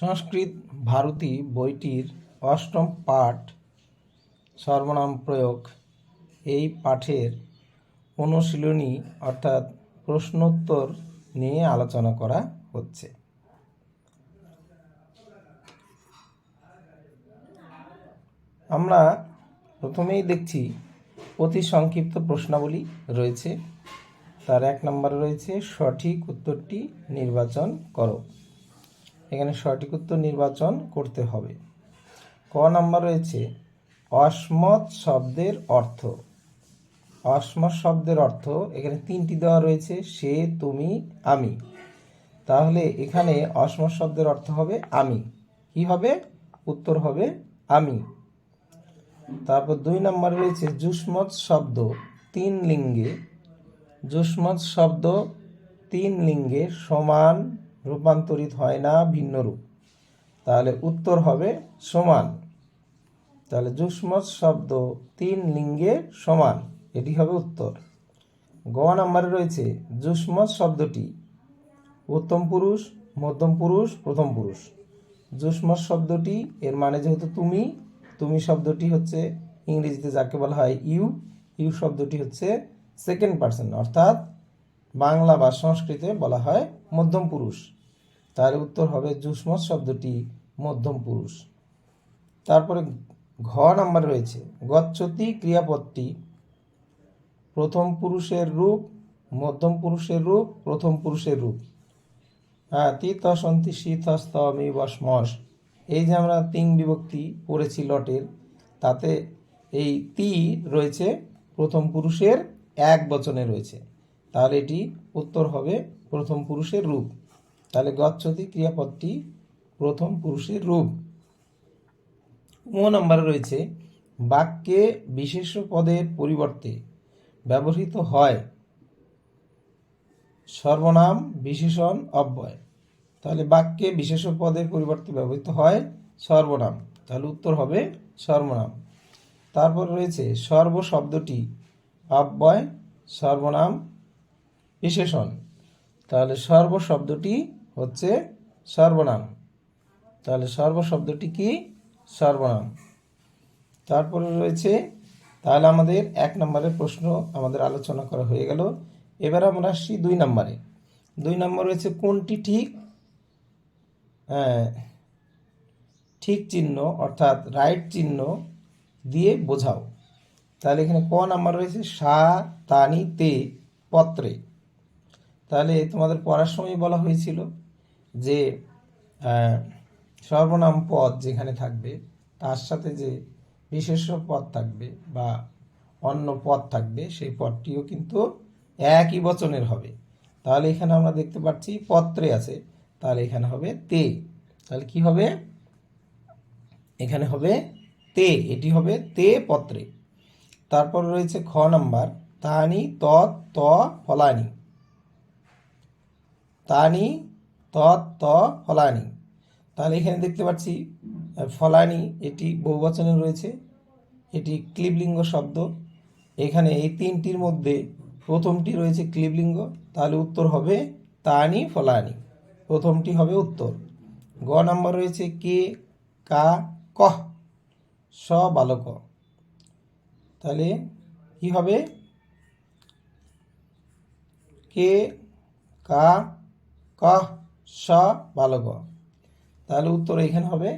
সংস্কৃত ভারতী বইটির অষ্টম পাঠ সর্বনাম প্রয়োগ। এই পাঠের অনুশীলনী অর্থাৎ প্রশ্নোত্তর নিয়ে আলোচনা করা হচ্ছে। আমরা প্রথমেই দেখছি অতি সংক্ষিপ্ত প্রশ্নাবলী রয়েছে। তার এক নম্বরে রয়েছে সঠিক উত্তরটি নির্বাচন করো। এখানে সঠিক উত্তর নির্বাচন করতে হবে। ক নাম্বার রয়েছে, অসমত শব্দের অর্থ। অসমত শব্দের অর্থ, এখানে তিনটি দেওয়া রয়েছে, সে, তুমি, আমি। তাহলে এখানে অসমত শব্দের অর্থ হবে আমি। কি হবে? উত্তর হবে আমি। তারপর দুই নম্বর রয়েছে যুষ্মৎ শব্দ, তিন লিঙ্গে। যুষ্মৎ শব্দ, তিন লিঙ্গে সমান রূপান্তরিত হয় না ভিন্ন রূপ। তাহলে উত্তর হবে সমান। তাহলে যুষ্মৎ শব্দ তিন লিঙ্গে সমান, এটি হবে উত্তর। গ নম্বরে রয়েছে যুষ্মৎ শব্দটি। উত্তম পুরুষ, মধ্যম পুরুষ, প্রথম পুরুষ। যুষ্মৎ শব্দটি, এর মানে যেহেতু তুমি তুমি শব্দটি হচ্ছে ইংরেজিতে যাকে বলা হয় ইউ ইউ শব্দটি হচ্ছে সেকেন্ড পার্সন, অর্থাৎ বাংলা বা সংস্কৃতে বলা হয় মধ্যম পুরুষ। তার উত্তর হবে যুষ্মৎ শব্দটি মধ্যম পুরুষ। তারপরে ঘ নাম্বার রয়েছে, গচ্ছতি ক্রিয়াপদটি। প্রথম পুরুষের রূপ, মধ্যম পুরুষের রূপ, প্রথম পুরুষের রূপ। হ্যাঁ তিত সন্তি শীত স্তমি বসমস। এই যে আমরা তিন বিভক্তি পড়েছি লটের, তাতে এই তি রয়েছে প্রথম পুরুষের এক বচনে রয়েছে। তাহলে এটি উত্তর হবে প্রথম পুরুষের রূপ। তাহলে গচ্ছতি ক্রিয়াপদটি প্রথম পুরুষের রূপ। ম নম্বরে রয়েছে, বাক্যে বিশেষ পদের পরিবর্তে ব্যবহৃত হয় সর্বনাম, বিশেষণ, অব্যয়। তাহলে বাক্যে বিশেষ পদের পরিবর্তে ব্যবহৃত হয় সর্বনাম। তাহলে উত্তর হবে সর্বনাম। তারপর রয়েছে সর্ব শব্দটি অব্যয়, সর্বনাম বিশেষণ। তাহলে সর্ব শব্দটি হচ্ছে সর্বনাম। তাহলে সর্ব শব্দটি কি? সর্বনাম। তারপরে রয়েছে তাহলে আমাদের এক নম্বরের প্রশ্ন আমাদের আলোচনা করা হয়ে গেল। এবার আমরা আসছি দুই নম্বরে। দুই নম্বর রয়েছে কোনটি ঠিক? হ্যাঁ, ঠিক চিহ্ন অর্থাৎ রাইট চিহ্ন দিয়ে বোঝাও। তাহলে এখানে ক নাম্বার রয়েছে সা তানি তে পত্রে। তাহলে তোমাদের পড়ার সময় বলা হয়েছিল যে সর্বনাম পদ যেখানে থাকবে, তার সাথে যে বিশেষ পদ থাকবে বা অন্য পদ থাকবে, সেই পদটিও কিন্তু একই বচনের হবে। তাহলে এখানে আমরা দেখতে পাচ্ছি পত্রে আছে, তাহলে এখানে হবে তে। তাহলে কি হবে? এখানে হবে তে, এটি হবে তে পত্রে। তারপর রয়েছে খ নাম্বার, তানি, ত ত, ফলানি। তানি ত ত, ফলানি। তাহলে এখানে দেখতে পাচ্ছি ফলানি এটি বহুবচনে রয়েছে। এটি ক্লিবলিঙ্গ শব্দ। এখানে এই তিনটির মধ্যে প্রথমটি রয়েছে ক্লিবলিঙ্গ, তাহলে উত্তর হবে তানি, ফলানি। প্রথমটি হবে উত্তর। গ নাম্বার রয়েছে কে, কা কহ স, বালক। তাহলে কি হবে? কে, কা কহ স, বালক। তাহলে উত্তর এখানে হবে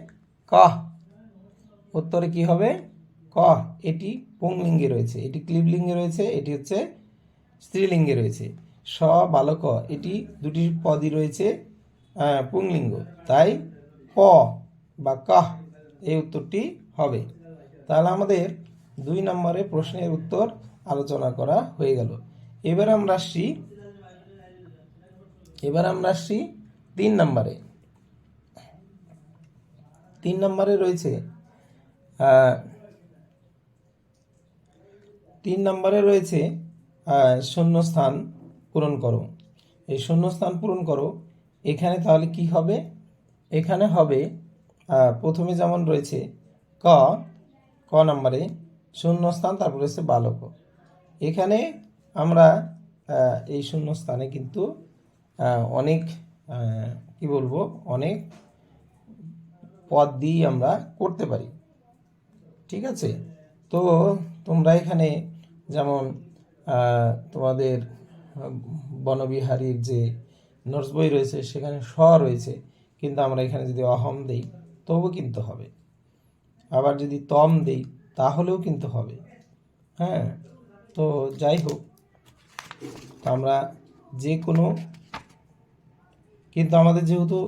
কহ উত্তরে কি হবে? কহ এটি পুংলিঙ্গে রয়েছে? এটি ক্লিবলিঙ্গে রয়েছে, এটি হচ্ছে স্ত্রীলিঙ্গে রয়েছে। স, বালক, এটি দুটি পদই রয়েছে পুংলিঙ্গ। তাই ক বা কাহ এই উত্তরটি হবে। তাহলে আমাদের দুই নম্বরে প্রশ্নের উত্তর আলোচনা করা হয়ে গেল। এবার আমরা আসছি এবার আমরা আসছি তিন নম্বরে। তিন নম্বরে রয়েছে তিন নম্বরে রয়েছে শূন্যস্থান পূরণ করো। এই শূন্যস্থান পূরণ করো, এখানে তাহলে কি হবে? এখানে হবে প্রথমে যেমন রয়েছে, ক ক নম্বরে শূন্যস্থান, তারপর রয়েছে বালক। এখানে আমরা এই শূন্যস্থানে কিন্তু অনেক কি বলব, অনেক পদ দিয়েই আমরা করতে পারি। ঠিক আছে? তো তোমরা এখানে যেমন তোমাদের বনবিহারীর যে নোটস বই রয়েছে, সেখানে স রয়েছে, কিন্তু আমরা এখানে যদি অহম দেই তবু কিন্তু হবে। আবার যদি তম দেই, তাহলেও কিন্তু হবে। হ্যাঁ? তো যাই হোক আমরা যে কোনো কিন্তু আমাদের যেহেতু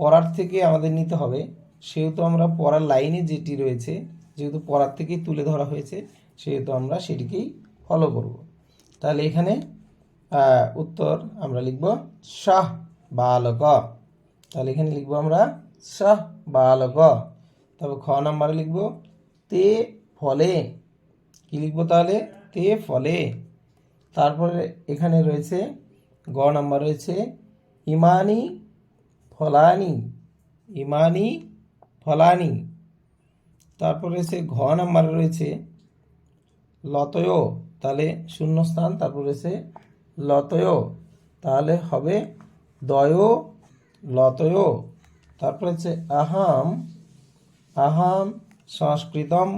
পড়ার থেকে আমাদের নিতে হবে, সেহেতু আমরা পড়ার লাইনে যেটি রয়েছে, যেহেতু পড়ার থেকেই তুলে ধরা হয়েছে, সেহেতু আমরা সেটিকেই ফলো করব। তাহলে এখানে উত্তর আমরা লিখব শাহ বালক। তাহলে এখানে লিখব আমরা শাহ বালক। তবে খ নাম্বারে লিখব তে ফলে। কি লিখব তাহলে? তে ফলে। তারপরে এখানে রয়েছে, গ নাম্বার রয়েছে ইমানি ফলানি ইমানি ফলানি। তারপরে রয়েছে ঘ নাম্বার রয়েছে, লতয়, তাহলে শূন্যস্থান, তারপরে রয়েছে লতয়, তাহলে হবে দয়, লতয়। তারপরে হচ্ছে আহাম আহাম সংস্কৃতম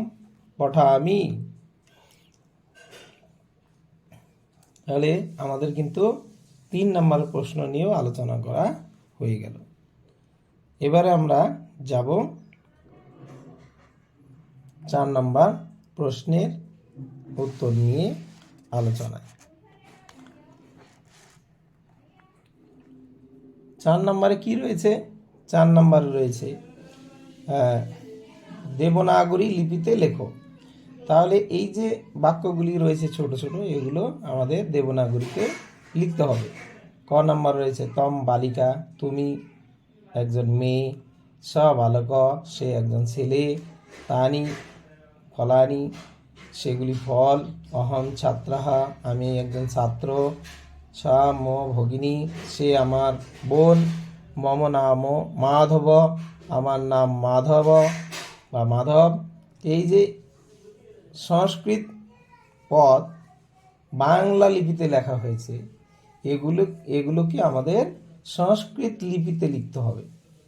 পঠামি। তাহলে আমাদের কিন্তু তিন নম্বর প্রশ্ন নিয়েও আলোচনা করা হয়ে গেল। এবারে আমরা যাব চার নম্বর প্রশ্নের উত্তর নিয়ে আলোচনায়। চার নম্বরে কি রয়েছে? চার নম্বরে রয়েছে দেবনাগরী লিপিতে লেখো। তাহলে এই যে বাক্যগুলি রয়েছে ছোট ছোট, এগুলো আমাদের দেবনাগরীতে লিখতে হবে। ক নাম্বার রয়েছে, তম বালিকা, তুমি একজন মেয়ে, স বালক, সে একজন ছেলে, তানি, ফলানি, সেগুলি ফল, অহম ছাত্রাহা, আমি একজন ছাত্র, সা ম ভগিনী, সে আমার বোন, মম নাম মাধব, আমার নাম মাধব বা মাধব। এই যে সংস্কৃত পদ বাংলা লিপিতে লেখা হয়েছে এগুলো, এগুলোকে আমাদের সংস্কৃত লিপিতে লিখতে হবে।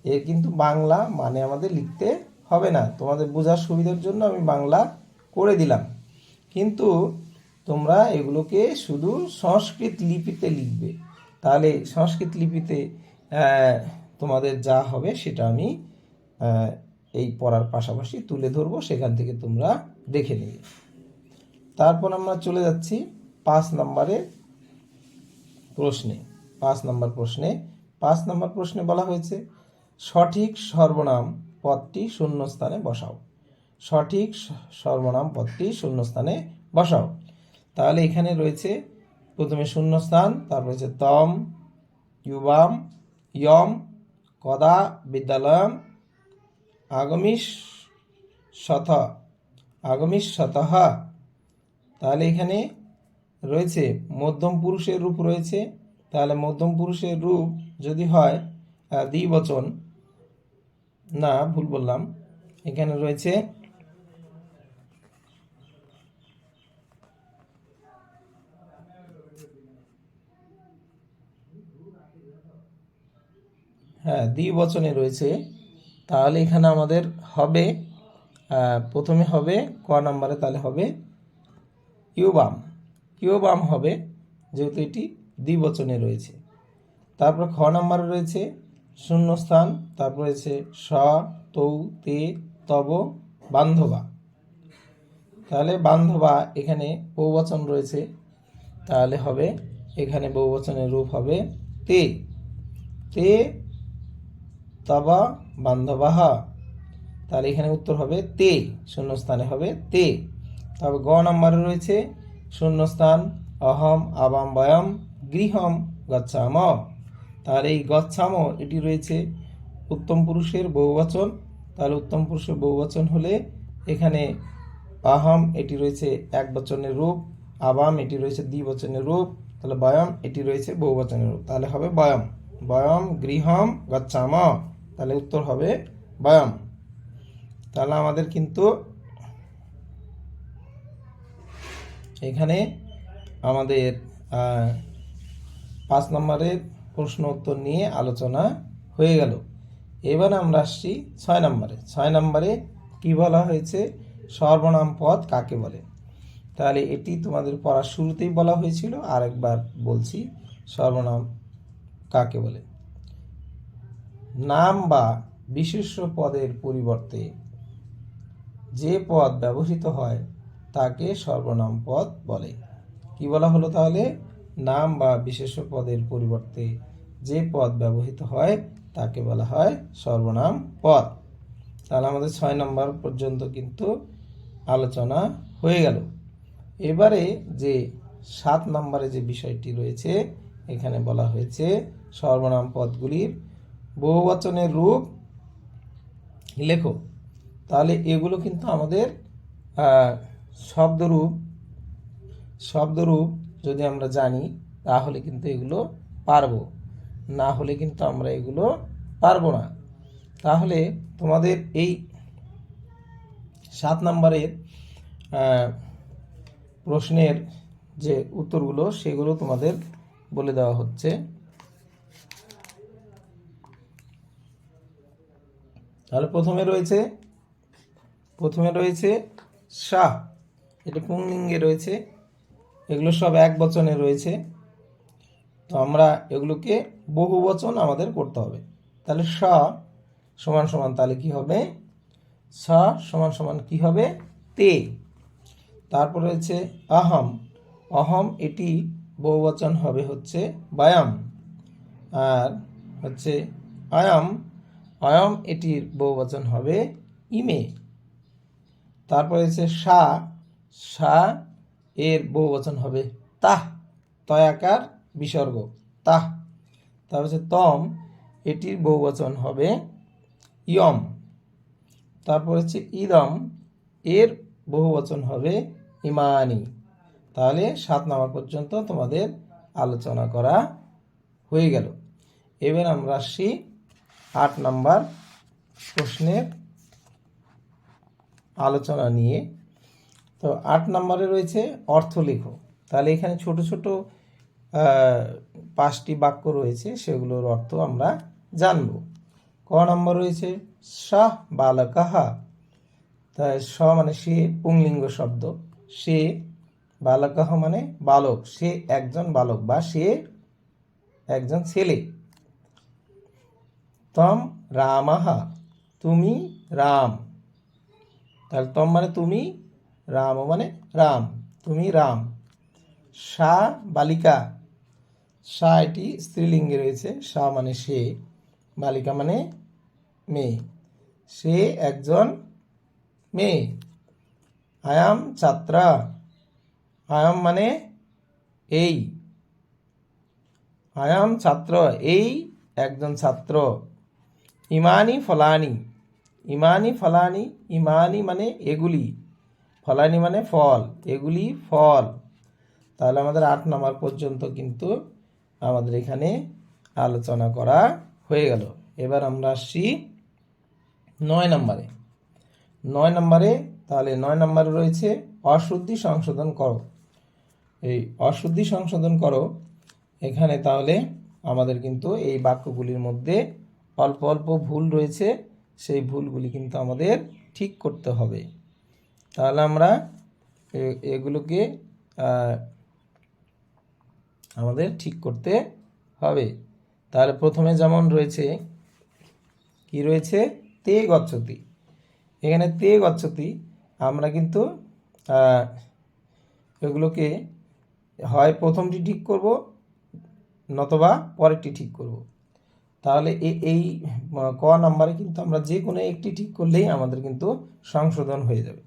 এ কিন্তু বাংলা মানে আমাদের লিখতে হবে না। তোমাদের বোঝার সুবিধার জন্য আমি বাংলা করে দিলাম। কিন্তু তোমরা এগুলোকে শুধু সংস্কৃত লিপিতে লিখবে। তাহলে সংস্কৃত লিপিতে তোমাদের যা হবে সেটা আমি এই পড়ার পাশাপাশি তুলে ধরবো, সেখান থেকে তোমরা দেখে নিবে। তারপর আমরা চলে যাচ্ছি পাঁচ নম্বরের প্রশ্নে, পাঁচ নম্বর প্রশ্নে, পাঁচ নম্বর প্রশ্নে বলা হয়েছে, সঠিক সর্বনাম পদটি শূন্যস্থানে বসাও। সঠিক সর্বনাম পদটি শূন্যস্থানে বসাও। তাহলে এখানে রয়েছে, প্রথমে শূন্যস্থান, তারপর রয়েছে তম, ইউবাম, ইয়ম, কদা, বিদ্যালয়ম আগমিস শত আগমিস শতহ তাহলে এখানে রয়েছে, মধ্যম পুরুষের রূপ রয়েছে, তাহলে মধ্যম পুরুষের রূপ যদি হয় দ্বিবচন, না, ভুল বললাম, এখানে রয়েছে হ্যাঁ দ্বিবচনে রয়েছে, তাহলে এখানে আমাদের হবে প্রথমে হবে ক নাম্বারে, তাহলে হবে ইউবাম। ইউবাম হবে, যেহেতু এটি দ্বিবচনে রয়েছে। তারপর খ নাম্বারে রয়েছে শূন্যস্থান, তারপর রয়েছে স, তৌ, তে, তব, বান্ধবা। তাহলে বান্ধবা এখানে বহুবচন রয়েছে, তাহলে হবে, এখানে বহুবচনের রূপ হবে তে। তে, তবা, বান্ধবাহ। তাহলে এখানে উত্তর হবে তে, শূন্যস্থানে হবে তে। তবে গ নম্বরে রয়েছে শূন্যস্থান, অহম, আবাম, বয়ম, গৃহম, গচ্ছাম। তার এই গচ্ছাম, এটি রয়েছে উত্তম পুরুষের বহুবচন। তাহলে উত্তম পুরুষের বহুবচন হলে এখানে আহম এটি রয়েছে এক বচনের রূপ। আবাম, এটি রয়েছে দ্বিবচনের রূপ। তাহলে বয়ম, এটি রয়েছে বহুবচনের রূপ। তাহলে হবে বয়ম। বয়ম, গৃহম, গচ্ছাম। তাহলে উত্তর হবে বয়ম। তাহলে আমাদের কিন্তু এখানে আমাদের পাঁচ নম্বরের প্রশ্ন উত্তর নিয়ে আলোচনা হয়ে গেল। এবার আমরা আসছি ছয় নম্বরে। ছয় নম্বরে কি বলা হয়েছে? সর্বনাম পদ কাকে বলে? তাহলে এটি তোমাদের পড়ার শুরুতেই বলা হয়েছিল আর একবার বলছি, সর্বনাম কাকে বলে? নাম বা বিশেষ্য পদের পরিবর্তে যে পদ ব্যবহৃত হয় তাকে সর্বনাম পদ বলে। কি বলা হলো তাহলে? নাম বা বিশেষ পদের পরিবর্তে যে পদ ব্যবহৃত হয়, তাকে বলা হয় সর্বনাম পদ। তাহলে আমাদের ছয় নম্বর পর্যন্ত কিন্তু আলোচনা হয়ে গেল। এবারে যে সাত নম্বরে যে বিষয়টি রয়েছে, এখানে বলা হয়েছে সর্বনাম পদগুলির বহুবচনের রূপ লেখো। তাহলে এগুলো কিন্তু আমাদের শব্দরূপ শব্দরূপ যদি আমরা জানি, তাহলে কিন্তু এগুলো পারব। না হলে কিন্তু আমরা এগুলো পারব না। তাহলে তোমাদের এই সাত নম্বরের প্রশ্নের যে উত্তরগুলো, সেগুলো তোমাদের বলে দেওয়া হচ্ছে। তাহলে প্রথমে রয়েছে প্রথমে রয়েছে শাহ। এটা পুংলিঙ্গে রয়েছে। এগুলো সব এক বচনে রয়েছে। তো আমরা এগুলোকে বহু বচন আমাদের করতে হবে। তাহলে স সমান সমান তাহলে কি হবে? স সমান সমান কি হবে? তে। তারপর রয়েছে আহম। অহম এটি বহুবচন হবে হচ্ছে বায়াম। আর হচ্ছে আয়াম। অয়ম এটির বহুবচন হবে ইমে। তারপর হচ্ছে সা সা এর বহুবচন হবে। তাহ, তয়াকার বিসর্গ। তাহ তারপর হচ্ছে তম, এটির বহুবচন হবে ইয়ম। তারপর হচ্ছে ইদম, এর বহুবচন হবে ইমানি। তাহলে সাত নাম্বার পর্যন্ত তোমাদের আলোচনা করা হয়ে গেল। এবার আমরা আসছি আট নাম্বার প্রশ্নের আলোচনা নিয়ে। তো আট নম্বরে রয়েছে অর্থ লেখো তাহলে এখানে ছোট ছোট পাঁচটি বাক্য রয়েছে, সেগুলোর অর্থ আমরা জানব। ক নম্বর রয়েছে, শাহ বালকাহা। তাই স মানে সে পুংলিঙ্গ শব্দ। সে বালকাহ মানে বালক। সে একজন বালক বা সে একজন ছেলে। তম রামাহা, তুমি রাম। তাহলে তম মানে তুমি রাম মানে রাম, তুমি রাম। সা বালিকা। সা এটি স্ত্রীলিঙ্গে রয়েছে। সা মানে সে, বালিকা মানে মেয়ে। সে একজন মেয়ে। আয়াম ছাত্রা। আয়াম মানে এই। আয়াম ছাত্র, এই একজন ছাত্র। ইমানি ফলানি। ইমানি ফলানি, ইমানি মানে এগুলি। ফলানি মানে ফল, এগুলি ফল। তাহলে আমাদের আট নম্বর পর্যন্ত কিন্তু আমাদের এখানে আলোচনা করা হয়ে গেল। এবার আমরা আসছি নয় নম্বরে। নয় নম্বরে, তাহলে নয় নম্বরে রয়েছে অশুদ্ধি সংশোধন করো। এই অশুদ্ধি সংশোধন করো, এখানে তাহলে আমাদের কিন্তু এই বাক্যগুলির মধ্যে অল্প অল্প ভুল রয়েছে, সেই ভুলগুলি কিন্তু আমাদের ঠিক করতে হবে। তাহলে আমরা এগুলোকে আমাদের ঠিক করতে হবে। তাহলে প্রথমে যেমন রয়েছে, কি রয়েছে? তে গচ্ছতি এখানে তে গচ্ছতি আমরা কিন্তু এগুলোকে হয় প্রথমটি ঠিক করব, নতবা পরেরটি ঠিক করব। তাহলে এই ক নাম্বারে কিন্তু আমরা যে কোনো একটি ঠিক করলেই আমাদের কিন্তু সংশোধন হয়ে যাবে।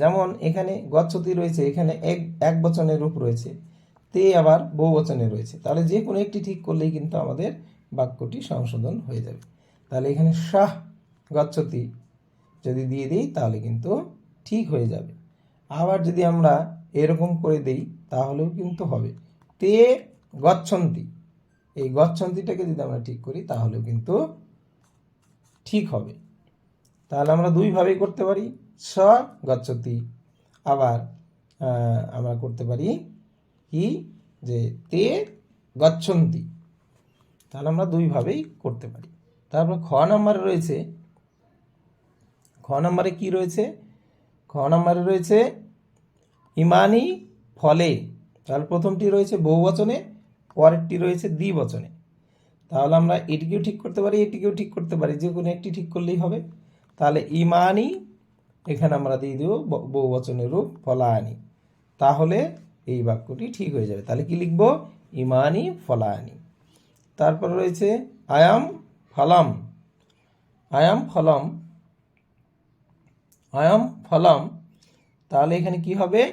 যেমন এখানে গচ্ছতি রয়েছে, এখানে এক এক বচনের রূপ রয়েছে, তে আবার বহু বচনে রয়েছে। তাহলে যে কোনো একটি ঠিক করলেই কিন্তু আমাদের বাক্যটি সংশোধন হয়ে যাবে। তাহলে এখানে শাহ গচ্ছতি যদি দিয়ে দিই, তাহলে কিন্তু ঠিক হয়ে যাবে। আবার যদি আমরা এরকম করে দেই, তাহলেও কিন্তু হবে। তে গচ্ছন্তি, এই গচ্ছন্তিটাকে যদি আমরা ঠিক করি, তাহলেও কিন্তু ঠিক হবে। তাহলে আমরা দুইভাবেই করতে পারি। স গচ্ছতি আবার আমরা করতে পারি কি যে তে গচ্ছন্তি। তাহলে আমরা দুইভাবেই করতে পারি। তারপর খ নম্বরে রয়েছে, খ নম্বরে কি রয়েছে? খ নম্বরে রয়েছে, ইমানি ফলে। তাহলে প্রথমটি রয়েছে বহুবচনে, পরেরটি রয়েছে দ্বিবচনে। তাহলে আমরা এটিকেও ঠিক করতে পারি, এটিকেও ঠিক করতে পারি, যে কোনো একটি ঠিক করলেই হবে। তাহলে ইমানি এখানে আমরা দিয়ে দেবো ব- বহুবচনের রূপ ফলায়ানি। তাহলে এই বাক্যটি ঠিক হয়ে যাবে। তাহলে কি লিখব? ইমানি ফলায়ানি। তারপর রয়েছে, আয়াম ফলাম। আয়াম ফলম। আয়াম ফলম। তাহলে এখানে কি হবে?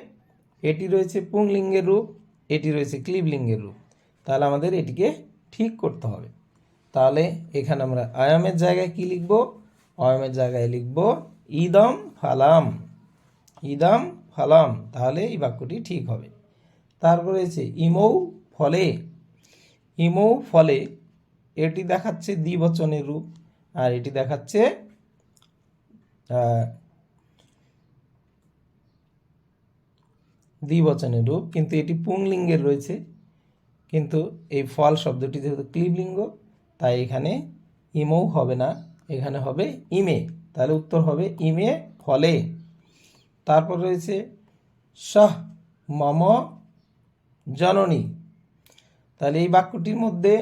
এটি রয়েছে পুংলিঙ্গের রূপ, এটি রয়েছে ক্লিবলিঙ্গের রূপ। তাহলে আমাদের এটিকে ঠিক করতে হবে। তাহলে এখানে আমরা আয়ামের জায়গায় কি লিখব? অয়ামের জায়গায় লিখব ইদম ফালাম। ইদম ফালাম। তাহলে এই বাক্যটি ঠিক হবে। তারপর রয়েছে, ইমৌ ফলে। ইমৌ ফলে, এটি দেখাচ্ছে দ্বিবচনের রূপ, আর এটি দেখাচ্ছে দ্বিবচনের রূপ। কিন্তু এটি পুংলিঙ্গের রয়েছে। কিন্তু এই ফল শব্দটি যেহেতু ক্লিবলিঙ্গ, তাই এখানে ইমৌ হবে না, এখানে হবে ইমে। তাহলে উত্তর হবে ইমে ফলে তারপর রয়েছে, শাহ মম জননী। তাহলে এই বাক্যটির মধ্যে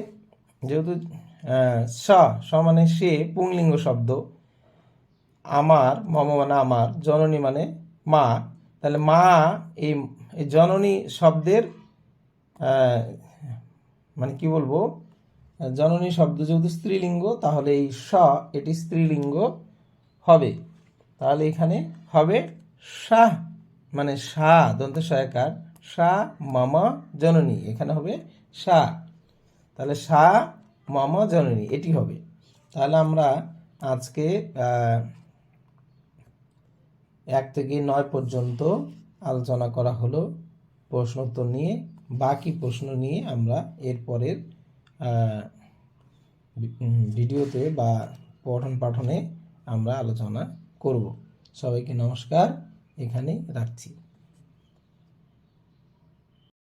যেহেতু স স মানে সে পুংলিঙ্গ শব্দ, আমার, মম মানে আমার, জননী মানে মা, তাহলে মা এই জননী শব্দের মানে কি বলব, জননী শব্দ যেহেতু স্ত্রীলিঙ্গ, তাহলে এই স এটি স্ত্রীলিঙ্গ হবে। তাহলে এখানে হবে শাহ মানে সা দন্ত সহায়কার। শাহ, মামা, জননী, এখানে হবে সা তাহলে সা মামা, জননী, এটি হবে। তাহলে আমরা আজকে এক থেকে নয় পর্যন্ত আলোচনা করা হলো প্রশ্ন উত্তর নিয়ে। বাকি প্রশ্ন নিয়ে আমরা এরপরের ভিডিওতে বা পঠন পাঠনে আমরা আলোচনা করব। সবাইকে নমস্কার। এখানে রাখছি।